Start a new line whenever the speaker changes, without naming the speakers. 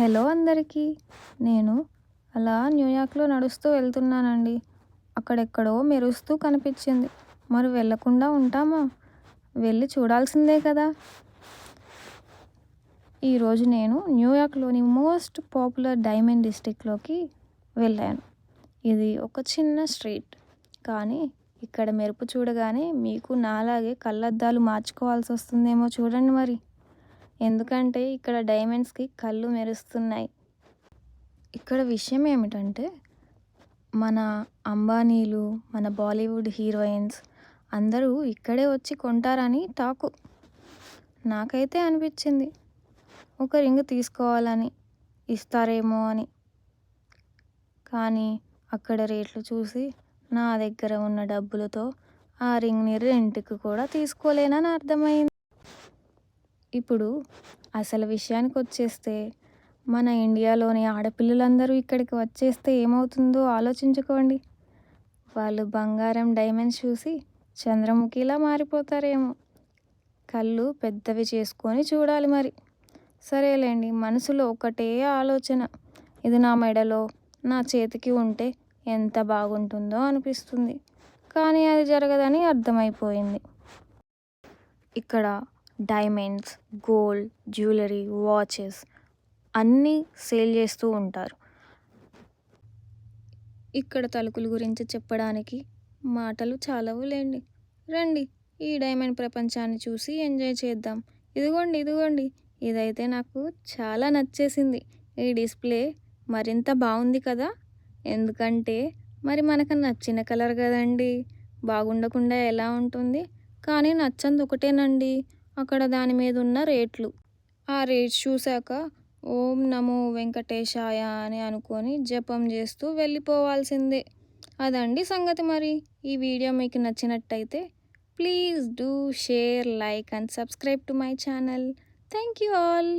Hello అందరికీ. నేను అలా న్యూయార్క్లో నడుస్తూ వెళ్తున్నానండి. అక్కడెక్కడో మెరుస్తూ కనిపించింది. మరి వెళ్ళకుండా ఉంటామా? వెళ్ళి చూడాల్సిందే కదా. ఈరోజు నేను న్యూయార్క్లోని మోస్ట్ పాపులర్ డైమండ్ డిస్ట్రిక్ట్లోకి వెళ్ళాను. ఇది ఒక చిన్న స్ట్రీట్. కానీ ఇక్కడ మెరుపు చూడగానే మీకు నాలాగే కళ్ళద్దాలు మార్చుకోవాల్సి వస్తుందేమో చూడండి మరి. ఎందుకంటే ఇక్కడ డైమండ్స్కి కళ్ళు మెరుస్తున్నాయి. ఇక్కడ విషయం ఏమిటంటే మన అంబానీలు మన బాలీవుడ్ హీరోయిన్స్ అందరూ ఇక్కడే వచ్చి కొంటారని టాకు. నాకైతే అనిపించింది. ఒక రింగ్ తీసుకోవాలని ఇస్తారేమో అని. కానీ అక్కడ రేట్లు చూసి నా దగ్గర ఉన్న డబ్బులతో ఆ రింగ్ని రెంట్కి కూడా తీసుకోలేనని అర్థమైంది. ఇప్పుడు అసలు విషయానికి వచ్చేస్తే మన ఇండియాలోని ఆడపిల్లలందరూ ఇక్కడికి వచ్చేస్తే ఏమవుతుందో ఆలోచించుకోండి. వాళ్ళు బంగారం డైమండ్స్ చూసి చంద్రముఖిలా మారిపోతారేమో. కళ్ళు పెద్దవి చేసుకొని చూడాలి మరి. సరేలేండి మనసులో ఒకటే ఆలోచన. ఇది నా మెడలో నా చేతికి ఉంటే ఎంత బాగుంటుందో అనిపిస్తుంది. కానీ అది జరగదని అర్థమైపోయింది. ఇక్కడ డైమండ్స్ గోల్డ్ జ్యువెలరీ వాచెస్ అన్నీ సేల్ చేస్తూ ఉంటారు. ఇక్కడ తలుకుల గురించి చెప్పడానికి మాటలు చాలవులేండి రండి ఈ డైమండ్ ప్రపంచాన్ని చూసి ఎంజాయ్ చేద్దాం. ఇదిగోండి ఇదిగోండి. ఇదైతే నాకు చాలా నచ్చేసింది. ఈ డిస్ప్లే మరింత బాగుంది కదా? ఎందుకంటే మరి మనకు నచ్చిన కలర్ కదండి. బాగుండకుండా ఎలా ఉంటుంది? కానీ నచ్చంది ఒకటేనండి. అక్కడ దాని మీద ఉన్న రేట్లు. ఆ రేట్స్ చూశాక ఓం నమో వెంకటేశాయ అని అనుకొని జపం చేస్తూ వెళ్ళిపోవాల్సిందే. అదండి సంగతి మరి. ఈ వీడియో మీకు నచ్చినట్టయితే please do share like and subscribe to my channel. Thank you all.